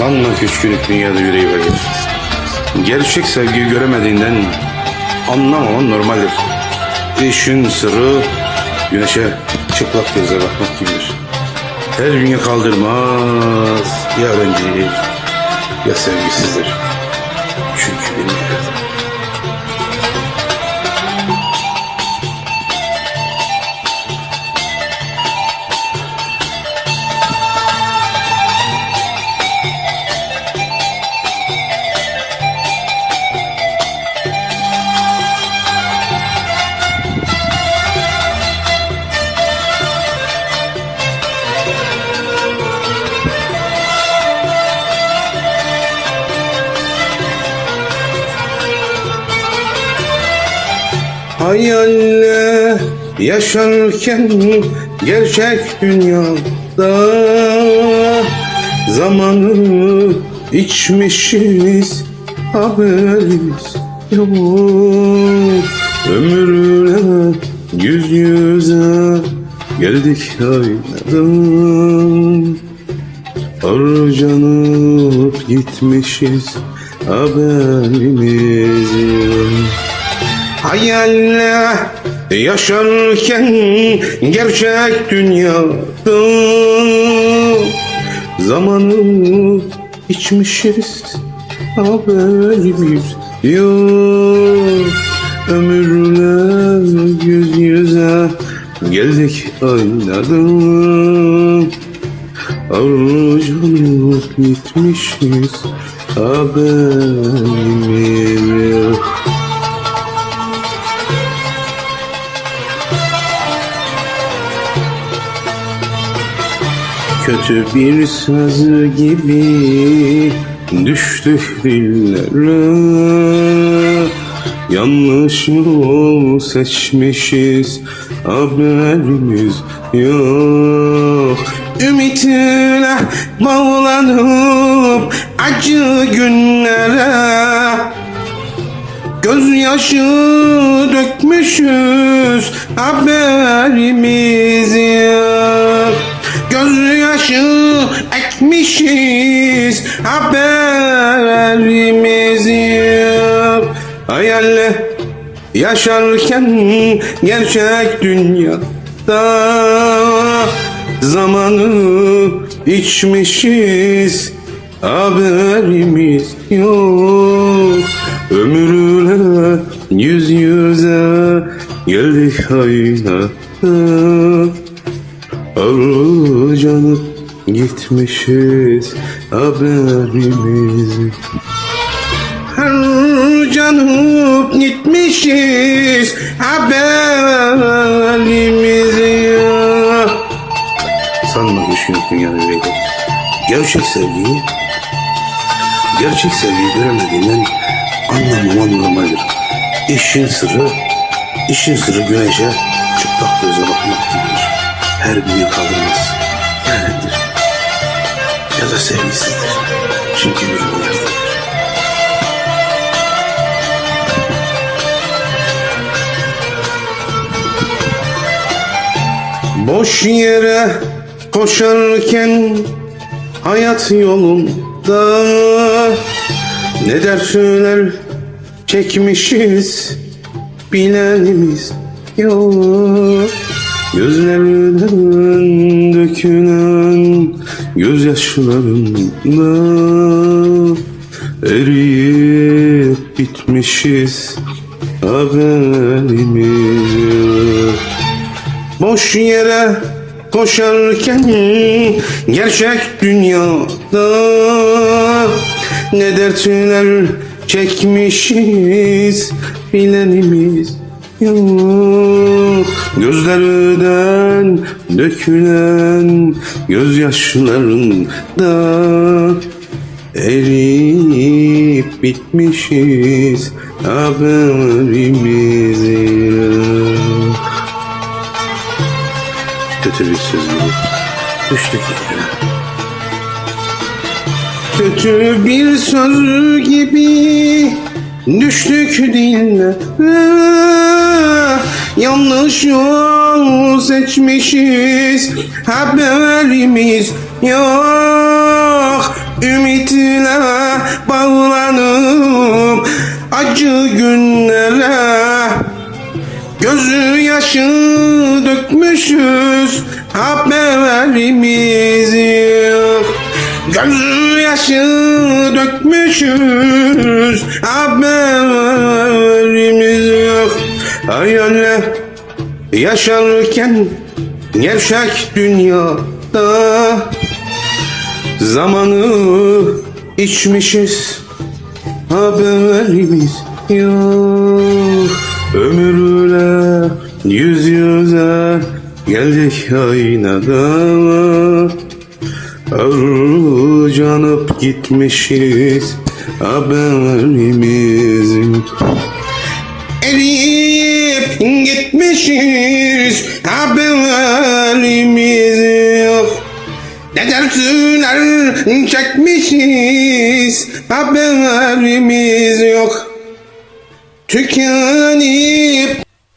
Sanma üç günlük dünyada yüreği vardır. Gerçek sevgiyi göremediğinden anlamaman normaldir. İşin sırrı güneşe çıplak gözle bakmak gibidir. Her bünye kaldırmaz ya öğrenci ya sevgisizdir. Çünkü bilmiyor. Hayalle yaşarken gerçek dünyada Zamanı içmişiz haberimiz yok. Ömürle yüz yüze geldik aynadan Harcanıp gitmişiz haberimiz yok Hayalle yaşarken gerçek dünyada Zamanı içmişiz haberimiz yok Ömürle yüz yüze geldik aynadan Harcanıp gitmişiz haberimiz yok Kötü bir söz gibi düştük dillere Yanlış yol seçmişiz haberimiz yok. Ümitine bağlanıp acı günlere Gözyaşı dökmüşüz haberimiz yaşarken gerçek dünyada Zamanı içmişiz haberimiz yok. Ömürle yüz yüze geldik aynada Harcanıp gitmişiz haberimiz Harcanıp gitmişiz haberimiz yok Sanma üç günlük dünyada yüreği Gerçek sevgiyi Gerçek sevgiyi göremediğinden anlamaman normaldir. İşin sırrı, işin sırrı güneşe çıplak göze bakmak gibidir. Her büyü kaldırmaz. Yarendir. Ya da sevgisizdir. Çünkü bilmiyordur. Boş yere koşarken hayat yolunda ne dertler çekmişiz bilenimiz yok. Gözlerinden dökülen gözyaşlarında eriyip bitmişiz haberimiz yok Boş yere koşarken gerçek dünyada? Ne dertler çekmişiz bilenimiz yok. Gözlerden dökülen gözyaşlarında eriyip bitmişiz haberimiz yok Kötü bir söz gibi düştük yere. Kötü bir söz gibi düştük dillere Yanlış yol seçmişiz haberimiz yok. Ümitle bağlanıp acı günlere Gözü yaşı dökmüşüz haberimiz yok. Gözü yaşı dökmüşüz haberimiz yok. Hayalle yaşarken gevşek dünyada Zamanı içmişiz haberimiz yok. Ömürle yüz yüze geldik aynada Harcanıp gitmişiz haberimiz Eriyip gitmişiz haberimiz yok. Ne dersler çekmişiz haberimiz yok. Tükenip